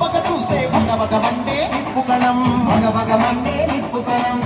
పగ చూస్తే మగ మగ మండే నిప్పుకణం మగ మగ మండే నిప్పుకణం.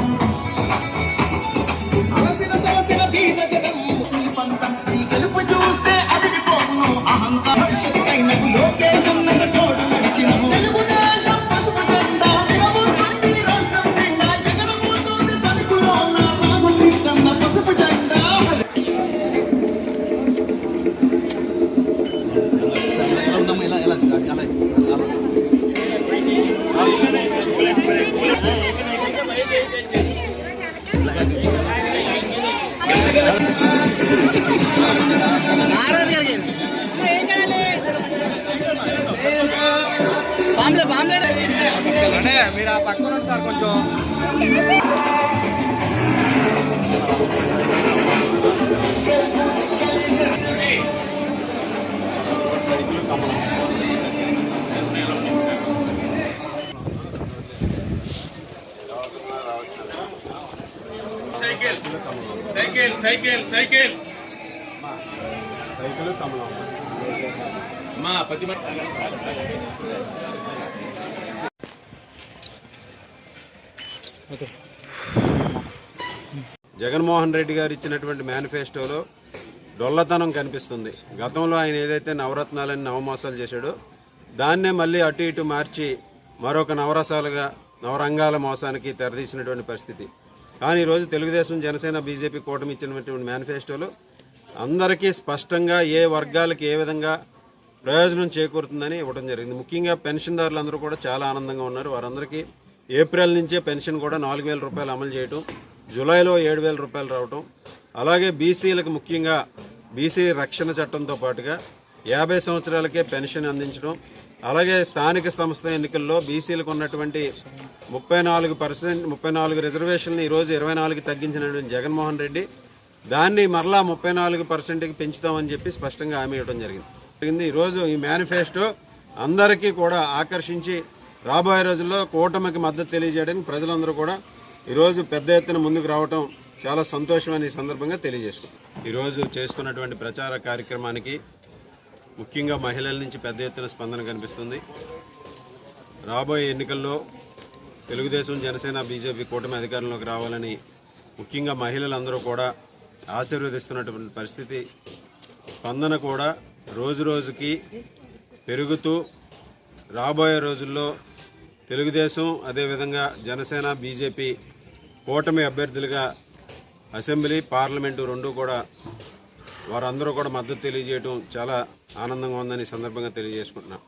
మీరు ఆ పక్కన సార్ కొంచెం. Cycle cycle cycle cycle. Cycle మా పది జగన్మోహన్ రెడ్డి గారు ఇచ్చినటువంటి మేనిఫెస్టోలో డొల్లతనం కనిపిస్తుంది. గతంలో ఆయన ఏదైతే నవరత్నాలని నవమోసాలు చేశాడో దాన్నే మళ్ళీ అటు ఇటు మార్చి మరొక నవరసాలుగా నవరంగాల మోసానికి తెరదీసినటువంటి పరిస్థితి. కానీ ఈరోజు తెలుగుదేశం జనసేన బీజేపీ కూటమి ఇచ్చినటువంటి మేనిఫెస్టోలో అందరికీ స్పష్టంగా ఏ వర్గాలకి ఏ విధంగా ప్రయోజనం చేకూరుతుందని ఇవ్వడం జరిగింది. ముఖ్యంగా పెన్షన్దారులందరూ కూడా చాలా ఆనందంగా ఉన్నారు. వారందరికీ ఏప్రిల్ నుంచే పెన్షన్ కూడా నాలుగు వేల రూపాయలు అమలు చేయటం జూలైలో ఏడు వేల రూపాయలు రావటం అలాగే బీసీలకు ముఖ్యంగా బీసీ రక్షణ చట్టంతో పాటుగా యాభై సంవత్సరాలకే పెన్షన్ అందించడం అలాగే స్థానిక సంస్థ ఎన్నికల్లో బీసీలకు ఉన్నటువంటి ముప్పై నాలుగు పర్సెంట్ ముప్పై నాలుగు రిజర్వేషన్లు ఈరోజు ఇరవై నాలుగు తగ్గించినటువంటి జగన్మోహన్ రెడ్డి. దాన్ని మరలా ముప్పై నాలుగు పర్సెంట్కి పెంచుతామని చెప్పి స్పష్టంగా హామీ ఇవ్వడం జరిగింది. జరిగింది. ఈరోజు ఈ మేనిఫెస్టో అందరికీ కూడా ఆకర్షించి రాబోయే రోజుల్లో కూటమికి మద్దతు తెలియజేయడానికి ప్రజలందరూ కూడా ఈరోజు పెద్ద ఎత్తున ముందుకు రావటం చాలా సంతోషమని ఈ సందర్భంగా తెలియజేసుకుంటాం ఈరోజు చేస్తున్నటువంటి ప్రచార కార్యక్రమానికి ముఖ్యంగా మహిళల నుంచి పెద్ద ఎత్తున స్పందన కనిపిస్తుంది. రాబోయే ఎన్నికల్లో తెలుగుదేశం జనసేన బీజేపీ కూటమి అధికారంలోకి రావాలని ముఖ్యంగా మహిళలందరూ కూడా ఆశీర్వదిస్తున్నటువంటి పరిస్థితి. స్పందన కూడా రోజు రోజుకి పెరుగుతూ రాబోయే రోజుల్లో తెలుగుదేశం అదేవిధంగా జనసేన బీజేపీ కూటమి అభ్యర్థులుగా అసెంబ్లీ పార్లమెంటు రెండు కూడా వారందరూ కూడా మద్దతు తెలియజేయడం చాలా ఆనందంగా ఉందని ఈ సందర్భంగా తెలియజేసుకుంటున్నాం.